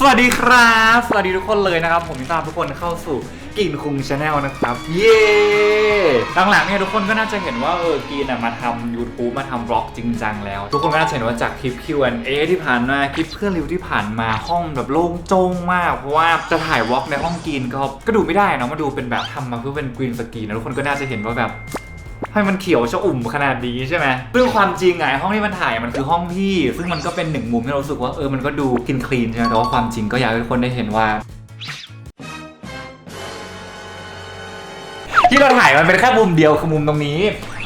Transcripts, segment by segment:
สวัสดีครับ สวัสดีทุกคนเลยนะครับ ผมยินดีต้อนรับทุกคนเข้าสู่กินคุงชาแนลนะครับ เย้หลังๆเนี่ยทุกคนก็น่าจะเห็นว่าเออกินอะมาทำ YouTube มาทำบล็อกจริงจังแล้ว ทุกคนก็น่าจะเห็นว่าจากคลิป Q&A ที่ผ่านมาคลิปเพื่อนรีวิวที่ผ่านมาห้องแบบโล่งโจ้งมาก เพราะว่าจะถ่ายวอล์กในห้องกินก็ก็ดูไม่ได้เนอะมาดูเป็นแบบทำมาเพื่อเป็นกรีนสกรีนนะทุกคนก็น่าจะเห็นว่าแบบ ให้มันเขียวชอุ่มขนาดนี้ใช่ไหมซึ่งความจริงไงห้องที่มันถ่ายมันคือห้องพี่ ซึ่งมันก็เป็นหนึ่งมุมที่เรารู้สึกว่าเออมันก็ดูกินคลีนใช่ไหมแต่ว่าความจริงก็อยากให้ทุกคนได้เห็นว่า ที่เราถ่ายมันเป็นแค่มุมเดียวคือมุมตรงนี้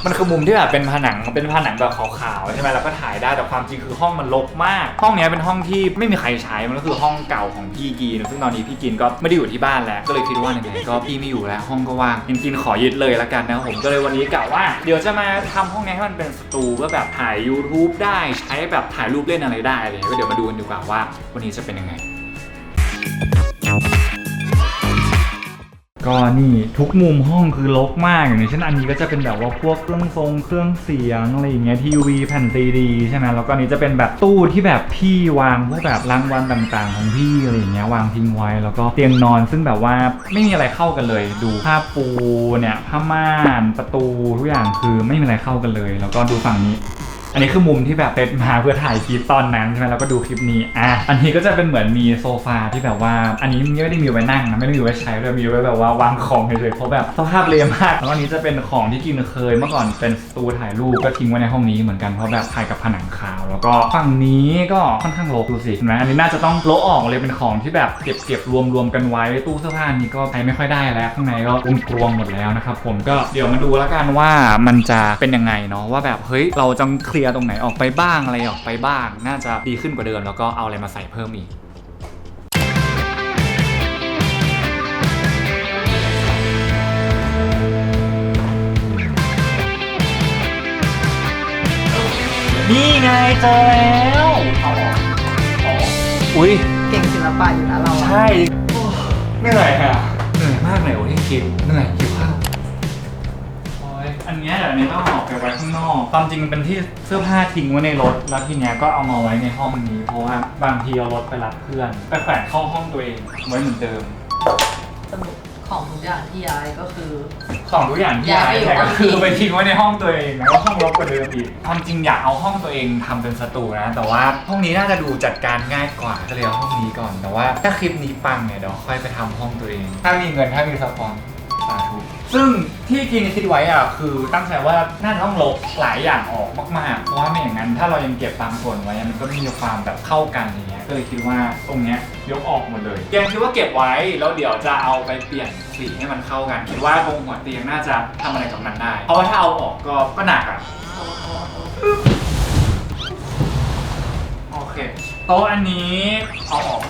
มันคือมุมที่แบบเป็นผนังเป็นผนังแบบขาวๆใช่ไหมแล้วก็ถ่ายได้แต่ความจริงคือห้องมันรกมาก ห้องเนี้ยเป็นห้องที่ไม่มีใครใช้มันก็คือห้องเก่าของพี่กีนซึ่งตอนนี้พี่กินก็ไม่ได้อยู่ที่บ้านแล้ว ก็เลยคิดว่าไหนๆก็พี่ไม่อยู่แล้วห้องก็ว่างกินกินขอยึดเลยละกันนะครับผมก็เลยวันนี้กะว่า เดี๋ยวจะมาทำห้องนี้ให้มันเป็นสตูเพื่อแบบถ่าย YouTube ได้ใช้แบบถ่ายรูปเล่นอะไรได้อะไรเงี้ยก็เดี๋ยวมาดูกันดีกว่าว่า วันนี้จะเป็นยังไง ก็นี่ทุกมุมห้องคือรกมากอย่างเช่นอันนี้ก็จะเป็นแบบว่าพวกเครื่องทรงเครื่องเสียงอะไรอย่างเงี้ยทีวีแผ่นซีดีใช่ไหมแล้วก็นนี้จะเป็นแบบตู้ที่แบบพี่วางพวกแบบรางวัลต่าง ๆ ของพี่อะไรอย่างเงี้ยวางทิ้งไว้แล้วก็เตียงนอนซึ่งแบบว่าไม่มีอะไรเข้ากันเลย ดูผ้าปูเนี่ยผ้าม่านประตูทุกอย่างคือไม่มีอะไรเข้ากันเลย แล้วก็ดูฝั่งนี้ อันนี้คือมุมที่แบบเซตมาเพื่อถ่ายคลิปตอนนั้นใช่ไหมแล้วก็ดูคลิปนี้อะอันนี้ก็จะเป็นเหมือนมีโซฟาที่แบบว่า อันนี้ไม่ได้มีไว้นั่งนะไม่ได้มีไว้ใช้เลยมีไว้แบบว่าวางของเฉยๆเพราะแบบสภาพเละมากแล้วอันนี้จะเป็นของที่กินเคยเมื่อก่อนเป็นสตูถ่ายรูปก็ทิ้งไว้ในห้องนี้เหมือนกันเพราะแบบถ่ายกับผนังขาว แล้วก็ฝั่งนี้ก็ค่อนข้างรกดูสิเห็นไหมอันนี้น่าจะต้องโละออกเลยเป็นของที่แบบเก็บเก็บรวมรวมกันไว้ตู้เสื้อผ้านี้ก็ใช้ไม่ค่อยได้แล้วข้างในก็อุ้มกรวงหมดแล้วนะครับผมก็เดี๋ยวมาดูแล้วกันว่ามันจะเป็นยังไงเนาะว่าแบบเฮ้ยเราจะเคลียร์ตรงไหนออกไปบ้างอะไรออกไปบ้าง น่าจะดีขึ้นกว่าเดิม แล้วก็เอาอะไรมาใส่เพิ่มอีกนี่ไงเจอแล้วเอาออกเอาออกอุ้ยเก่งศิลปะอยู่นะเราอะใช่เหนื่อยอะเหนื่อยมากเลยวันที่คิดเหนื่อยหิวข้าวโอ้ย อันเนี้ยเดี๋ยวนี้ต้องออกไปไว้ข้างนอก ความจริงมันเป็นที่เสื้อผ้าทิ้งไว้ในรถ แล้วทีเนี้ยก็เอามาไว้ในห้องนี้ เพราะว่าบางทีเอารถไปรับเพื่อน ไปแขวนเข้าห้องตัวเองไว้เหมือนเดิมสรุปของทุกอย่างที่ย้ายก็คือ ของทุกอย่างที่ย้าย้ายยไปอยู่เนี่ยห้ก็องคือนี้ไปทิ้งไว้ในห้องตัวเองแล้วก็ห้องรกกว่าเดิมอีกความจริงอยากเอาห้องตัวเองทำเป็นสตูนะ แต่ว่าห้องนี้น่าจะดูจัดการง่ายกว่าก็เลยเอาห้องนี้ก่อน แต่ว่าถ้าคลิปนี้ปังเนี่ยเดี๋ยวค่อยไปทำห้องตัวเอง ถ้ามีเงินถ้ามีสปอน สาธุซึ่งที่กินคิดไว้อะคือตั้งใจว่าน่าจะต้องลบหลายอย่างออกมากๆเพราะว่าไม่อย่างนั้น ถ้าเรายังเก็บตามส่วนไว้มันก็มีความแบบเข้ากันอย่างเงี้ยก็เลยคิดว่าตรงเนี้ยยกออกหมดเลยเกคิดว่าเก็บไว้แล้วเดี๋ยวจะเอาไปเปลี่ยนสีให้มันเข้ากันคิดว่าตรงหัวเตียงน่าจะทำอะไรกับมันได้ เพราะว่าถ้าเอาออกก็ก็หนักอะโอเคโต๊ะอันนี้เอาออก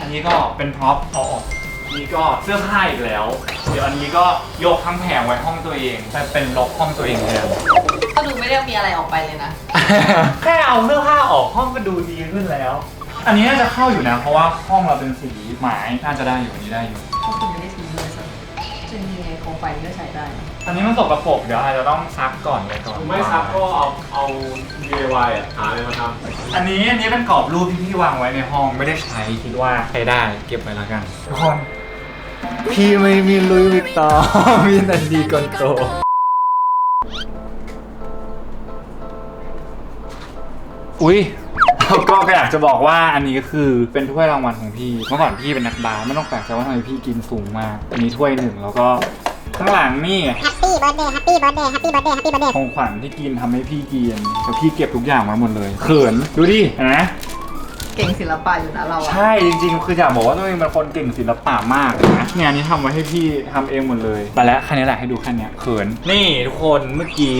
อันนี้ก็เป็นพร็อพเอาออก นี่ก็เสื้อผ้าอีกแล้ว เดี๋ยวอันนี้ก็ยกทั้งแผงไว้ห้องตัวเองแต่เป็นล็อกห้องตัวเองแทนก็ดูไม่ได้มีอะไรออกไปเลยนะ แค่เอาเสื้อผ้าออกห้องก็ดูดีขึ้นแล้ว อันนี้น่าจะเข้าอยู่นะ เพราะว่าห้องเราเป็นสีไม้น่าจะได้อยู่อันนี้ได้อยู่ก็คือไม่ได้ทิ้งเลยใช่ไหมซึ่งยังไงโคมไฟนี่ก็ใช้ได้นะอันนี้มันสกปรกเดี๋ยวอาจจะต้องซักก่อนเลยก่อนไม่ซักก็เอาเอา DIY อะหาอะไรมาทอันนี้อันนี้เป็นกรอบรูปที่พี่วางไว้ในห้องไม่ได้ใช้คิดว่าใช้ได้เก็บไว้แล้วกันทุกคน พี่ไม่มีลุยวิกตอร์มีนันดีกอนโต อุ้ยก็อยากจะบอกว่าอันนี้คือเป็นถ้วยรางวัลของพี่ เมื่อก่อนพี่เป็นนักบาสไม่ต้องแปลกใจว่าทำไมพี่กินสูงมาก อันนี้ถ้วยหนึ่งแล้วก็ข้างหลังนี่แฮปปี้เบิร์ดเดย์แฮปปี้เบิร์ดเดย์แฮปปี้เบิร์ดเดย์แฮปปี้เบิร์ดเดย์ของขวัญที่กินทำให้พี่กินแต่พี่เก็บทุกอย่างมาหมดเลย เขิน ดูดิเห็นไหม เก่งศิลปะอยู่นะเราอะใช่จริงๆ คืออยากบอกว่าตัวเองเป็นคนเก่งศิลปะมากนะเนี่ยอันนี้ทำไว้ให้พี่ทำเองหมดเลยไปแล้วแค่นี้แหละให้ดูแค่เนี้ยเขินนี่ทุกคนเมื่อกี้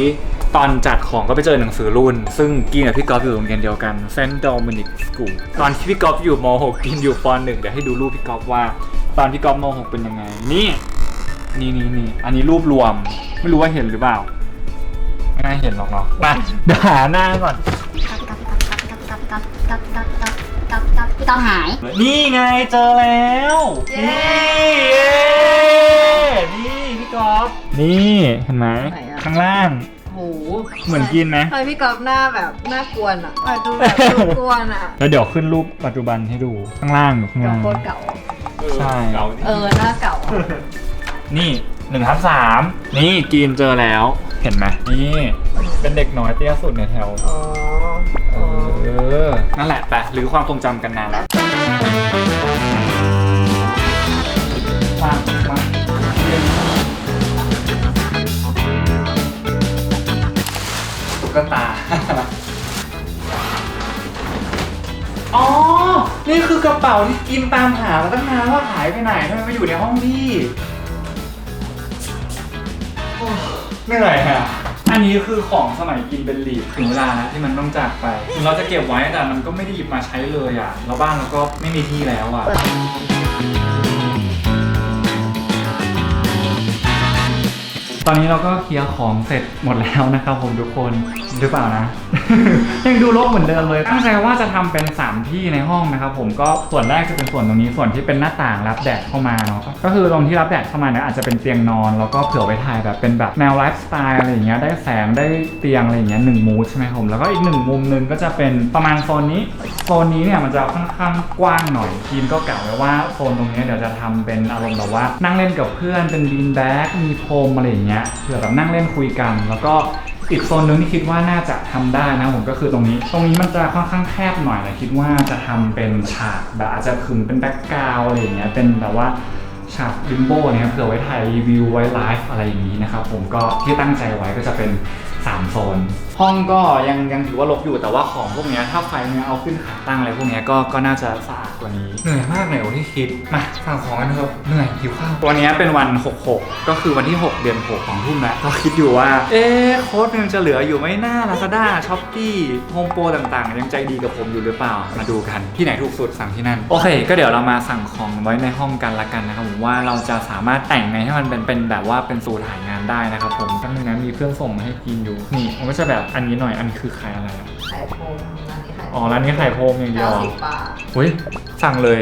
ตอนจัดของก็ไปเจอหนังสือรุ่น ซึ่งกินกับพี่กอล์ฟอยู่โรงเรียนเดียวกันเซนต์ดอมินิกสกูลตอนที่พี่กอล์ฟอยู่ม .6 กินอยู่ป .1 เดี๋ยวให้ดูรูปพี่กอล์ฟว่า ตอนพี่กอล์ฟม .6 เป็นยังไง นี่นี่นี่นี่อันนี้รูปรวมไม่รู้ว่าเห็นหรือเปล่าไม่น่าเห็นหรอกเนาะมาเดี๋ยวหาหน้าก่อน พี่ ต้องหาย นี่ไงเจอแล้วเย้ นี่เย้นี่พี่กอล์ฟนี่เห็นไหมไหนอะ ข้างล่าง โหเหมือนกินไหม ทำไมพี่กอฟหน้าแบบหน้ากวนอะแบบดูแบบดูกวนอะแล้วเดี๋ยวขึ้นรูปปัจจุบันให้ดูข้างล่างอยู่ข้างกับล่างโคตรเก่า ใช่ เก่าเออหน้าเก่าอะนี่หนึ่งทับสามนี่กินเจอแล้วเห็นไหมนี่เป็นเด็กน้อยเตี้ยสุดในแถว อ๋อเออ๋ออนั่นแหละไปหรือความทรงจำกันนานแล้วมามาเรียนตุ๊กตา อ๋อ นี่คือกระเป๋าที่กินตามหามาตั้งนานว่าหายไปไหนทำไมมาอยู่ในห้องพี่โอ้เหนื่อยอะ อันนี้คือของสมัยกินเป็นหลีดถึงเวลาแล้วที่มันต้องจากไปถึงเราจะเก็บไว้แต่มันก็ไม่ได้หยิบมาใช้เลยอะแล้วบ้านเราก็ไม่มีที่แล้วอะ ตอนนี้เราก็เคลียร์ของเสร็จหมดแล้วนะครับผมทุกคนหรือเปล่านะ ยังดูรกเหมือนเดิมเลย ตั้งใจว่าจะทำเป็น 3 ที่ในห้องนะครับผมก็ส่วนแรกจะเป็นส่วนตรงนี้ส่วนที่เป็นหน้าต่างรับแดดเข้ามาเนาะก็คือตรงที่รับแดดเข้ามาเนี่ยอาจจะเป็นเตียงนอน แล้วก็เผื่อไว้ถ่ายแบบเป็นแบบแนวไลฟ์สไตล์อะไรอย่างเงี้ยได้แสงได้เตียงอะไรอย่างเงี้ยหนึ่งมูดใช่ไหมครับผมแล้วก็อีกหนึ่งมุมนึงก็จะเป็นประมาณโซนนี้โซนนี้เนี่ยมันจะค่อนข้างกว้างหน่อยทีมก็กล่าวไว้ว่าโซนตรงนี้เดี๋ยวจะทำเป็นอารมณ์แบบว่านั่งเล่นกับเพื่อนเป็นบีนแบ็กมีพรมอะไรอย่างเงี้ยเผื่อแบบนั่งเล่นคุยกัน แล้วก็อีกโซนหนึงที่คิดว่าน่าจะทำได้นะผมก็คือตรงนี้ ตรงนี้มันจะค่อนข้างแคบหน่อยแต่คิดว่าจะทำเป็นฉากแบบอาจจะขึงเป็นแบ็กกราวอะไรอย่างเงี้ยเป็นแบบว่าฉากบิมโบเนี่ยเผื่อไว้ถ่ายรีวิวไว้ไลฟ์อะไรอย่างนี้นะครับผมก็ที่ตั้งใจไว้ก็จะเป็น 3โซน ห้องก็ยังยังถือว่ารกอยู่แต่ว่าของพวกเนี้ยถ้าไฟเนี่ยเอาขึ้นขาตั้งอะไรพวกเนี้ยก็ก็น่าจะสะอาดกว่านี้ เหนื่อยมากเหนื่อยกว่าที่คิด มาสั่งของกันเถอะเหนื่อยหิวข้าววันนี้เป็นวัน 66 ก็คือวันที่ 6 เดือน6ของทุ่มแล้วก็คิดอยู่ว่า เอ๊ะโค้ดมันจะเหลืออยู่ไหมหน้าลาซาด้าช้อปปี้โฮมโปรต่างๆ ยังใจดีกับผมอยู่หรือเปล่ามาดูกันที่ไหนถูกสุดสั่งที่นั่น โอเค ก็เดี๋ยวเรามาสั่งของไว้ในห้องกันละกันนะครับผมว่าเราจะสามารถแต่งไงให้มันเป็นเป็นแบบว่าเป็นสูตรถ่ายงานได้นะครับผมตั้งนึงนะมีเพื่อนส่งมาให้กินอยู่นี่มันก็จะแบบอันนี้หน่อยอันนี้คือขายอะไรอะไข่โพมร้านนี้ไข่อ๋อร้านนี้ไข่โพมอย่างเดียวเก้าเหรอสิบบาทอุ้ยสั่งเลย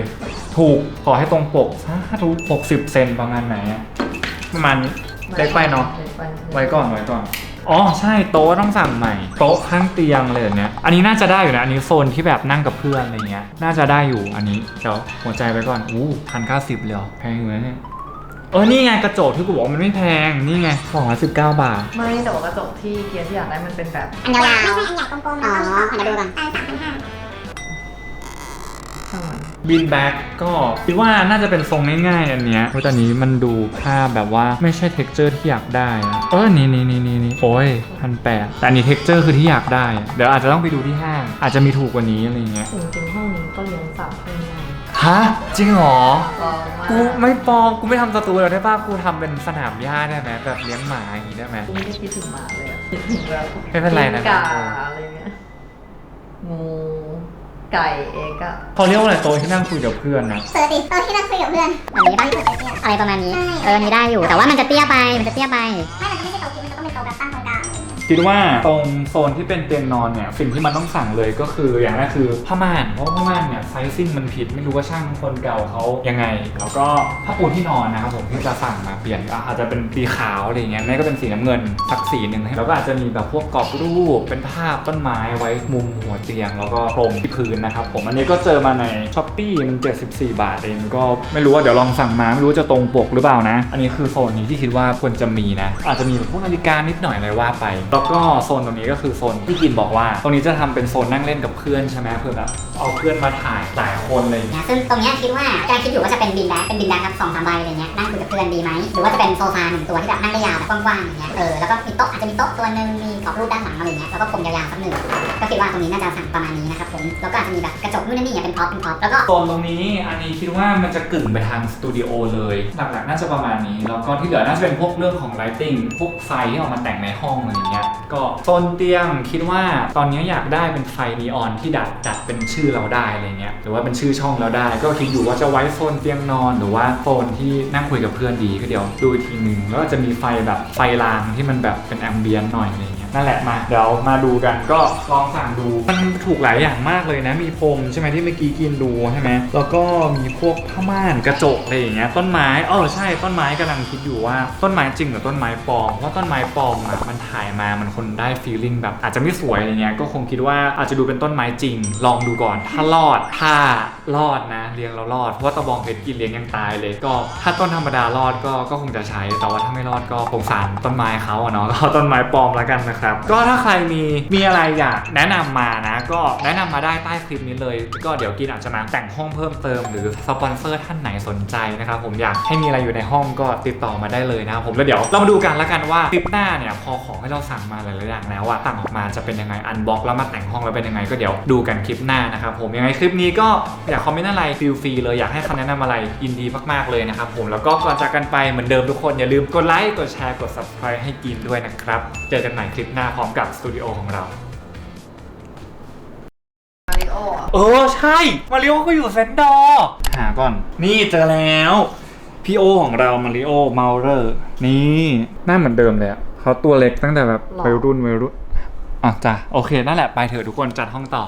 ถูกขอให้ตรงปกสาธุหกสิบเซนประมาณไหนอะประมาณนี้เล็กไปเนาะเล็กไปไว้ก่อนไว้ก่อน อ๋อใช่โต๊ะต้องสั่งใหม่ โต๊ะข้างเตียงเลยแบบเนี้ยอันนี้น่าจะได้อยู่นะ อันนี้โซนที่แบบนั่งกับเพื่อนอะไรเงี้ย น่าจะได้อยู่อันนี้ เดี๋ยวหัวใจไว้ก่อน อู้พันเก้าสิบเลยเหรอแพงอยู่นะเนี่ย เออ นี่ไงกระจกที่กูบอกว่ามันไม่แพง นี่ไงสองร้อยสิบเก้าบาท ไม่แต่ว่ากระจกที่เกียร์ที่อยากได้มันเป็นแบบอันยาวๆ ไม่ใช่อันใหญ่กลมๆอ๋อเดี๋ยวดูก่อน อันสามพันห้าข้างหลังบินแบ็กก็คิดว่าน่าจะเป็นทรงง่ายๆอันเนี้ยเพราะตอนนี้มันดูภาพแบบว่าไม่ใช่เท็กเจอร์ที่อยากได้นะเออนี่นี่นี่นี่นี่โอ้ยพันแปดแต่อันนี้เท็กเจอร์คือที่อยากได้ เดี๋ยวอาจจะต้องไปดูที่ห้าง อาจจะมีถูกกว่านี้อะไรเงี้ยจริงๆห้องนี้ก็เลี้ยงสัตว์เพิ่มได้ ฮะ จริงเหรอลองมากูไม่ปลอมกูไม่ทำสตูแล้วได้ป่ะกูทำเป็นสนามหญ้าได้ไหมแบบเลี้ยงหมาอย่างนี้ได้ไหม กูไม่ได้คิดถึงหมาเลยอะคิดถึงแบบไม่เป็นไรนะกิ้งก่าอะไรเงี้ยงูไก่เอกอะเขาเรียกว่าอะไรโต๊ะที่นั่งคุยกับเพื่อนนะปกติตอนที่นั่งคุยกับเพื่อนแบบนี้บ้างอะไรประมาณนี้ เอออันนี้ได้อยู่ แต่ว่ามันจะเตี้ยไป มันจะเตี้ยไป คิดว่าตรงโซนที่เป็นเตียงนอนเนี่ยสิ่งที่มันต้องสั่งเลยก็คืออย่างแรกคือผ้าม่านเพราะผ้าม่านเนี่ยไซซิ่งมันผิดไม่รู้ว่าช่างคนเก่าเขายังไง แล้วก็ผ้าปูที่นอนนะครับผมที่จะสั่งมาเปลี่ยนอาจจะเป็นสีขาวอะไรเงี้ยไม่ก็เป็นสีน้ำเงินสักสีหนึ่งแล้วก็อาจจะมีแบบพวกกรอบรูปเป็นภาพต้นไม้ไว้มุมหัวเตียง แล้วก็พรมที่พื้นนะครับผมอันนี้ก็เจอมาในช้อปปี้มัน74 บาทเองก็ไม่รู้ว่าเดี๋ยวลองสั่งมาไม่รู้จะตรงปกหรือเปล่านะ อันนี้คือโซนนี้ที่คิดว่าควรจะมีนะ อาจจะมีพวกนาฬิกานิดหน่อยอะไรว่าไปแล้วก็โซนตรงนี้ก็คือโซนที่กินบอกว่า ตรงนี้จะทำเป็นโซนนั่งเล่นกับเพื่อนใช่ไหมเพื่อแบบเอาเพื่อนมาถ่ายหลายคนอะไรอย่างเลย เนี่ยซึ่งตรงเนี้ยคิดว่ากำลังคิดอยู่ว่าจะเป็นบินแบ็คเป็นบินแบ็คครับสองสามใบอะไรเงี้ยนั่งคุยกับเพื่อนดีไหมหรือว่าจะเป็นโซฟาหนึ่งตัวที่แบบนั่งได้ยาวแบบกว้างๆอย่างเงี้ยเออแล้วก็มีโต๊ะอาจจะมีโต๊ะตัวหนึ่งมีกรอบรูปด้านหลังอะไรเงี้ยแล้วก็พรมยาวๆสักหนึ่งก็คิดว่าตรงนี้น่าจะสั่งประมาณนี้นะครับผมแล้วก็อาจจะมีแบบกระจกนู่นนั่นนี่เป็นพ็อปเป็นพ็อปแล้วก็ โซนตรงนี้อันนี้คิดว่ามันจะกึ่งไปทางสตูดิโอเลย หลักๆน่าจะประมาณนี้ แล้วก็ที่เหลือน่าจะเป็นพวกเรื่องของ lighting พวกไฟที่ออกมาแต่งในห้องอะไรอย่างเงี้ยก็โซนเตียงคิดว่าตอนนี้อยากได้เป็นไฟนีออนที่ดัดดัดเป็นชื่อเราได้อะไรเงี้ยหรือว่าเป็นชื่อช่องเราได้ ก็คิดอยู่ว่าจะไว้โซนเตียงนอน หรือว่าโซนที่นั่งคุยกับเพื่อนดีก็เดี๋ยวดูอีกทีหนึ่งแล้วก็จะมีไฟแบบไฟรางที่มันแบบเป็นแอมเบียนหน่อยอะไรเงี้ยนั่นแหละมาเดี๋ยวมาดูกันก็ลองสั่งดูมันถูกหลายอย่างมากเลยนะมีพรมใช่ไหมที่เมื่อกี้กินดูใช่ไหมแล้วก็มีพวกผ้าม่านกระจกอะไรอย่างเงี้ยต้นไม้เออใช่ต้นไม้กำลังคิดอยู่ว่าต้นไม้จริงหรือต้นไม้ปลอมเพราะต้นไม้ปลอมอะมันถ่ายมามันคนได้ฟีลลิ่งแบบอาจจะไม่สวยอะไรเงี้ยก็คงคิดว่าอาจจะดูเป็นต้นไม้จริง ลองดูก่อน ถ้ารอดถ้ารอดนะ เลี้ยงแล้วรอดเพราะว่าตะบองเพชรกินเลี้ยงยังตายเลย ก็ถ้าต้นธรรมดารอดก็ก็คงจะใช้แต่ว่าถ้าไม่รอดก็สงสารต้นไม้เขาอะเนาะก็ต้นไม้ปลอมแล้วกันนะครับ ก็ถ้าใครมีมีอะไรอยากแนะนำมานะ ก็แนะนำมาได้ใต้คลิปนี้เลย ก็เดี๋ยวกินอาจจะมาแต่งห้องเพิ่มเติมหรือสปอนเซอร์ท่านไหนสนใจนะครับผมอยากให้มีอะไรอยู่ในห้องก็ติดต่อมาได้เลยนะครับผมแล้วเดี๋ยวเรามาดูกันแล้วกันว่าคลิปหน้าเนี่ยพอของให้เราสั่งมาหลายๆอย่างแล้วอะสั่งออกมาจะเป็นยังไงอันบ็อกแล้วมาแต่งห้องแล้วเป็นยังไงก็เดี๋ยวดูกันคลิปหน้านะครับผมยังไงคลิปนี้ก็อยากคอมเมนต์อะไรฟิลฟรีเลยอยากให้คำแนะนำอะไรยินดีมากๆเลยนะครับผมแล้วก็ก่อนจากกันไปเหมือนเดิมทุกคนอย่าลืมกดไลค์กดแชร์กด subscribe ให้กินด้วยนะครับเจอกันใหม่คลิปหน้าพร้อมกับสตูดิโอของเรามาริโออะเออใช่มาริโอก็อยู่เซนดอร์หาก่อน นี่เจอแล้วพี่โอของเรามาริโอเมาเลอร์นี่หน้าเหมือนเดิมเลยอะ เขาตัวเล็กตั้งแต่แบบวัยรุ่นวัยรุ่นอะจ้ะโอเคนั่นแหละไปเถอะทุกคนจัดห้องต่อ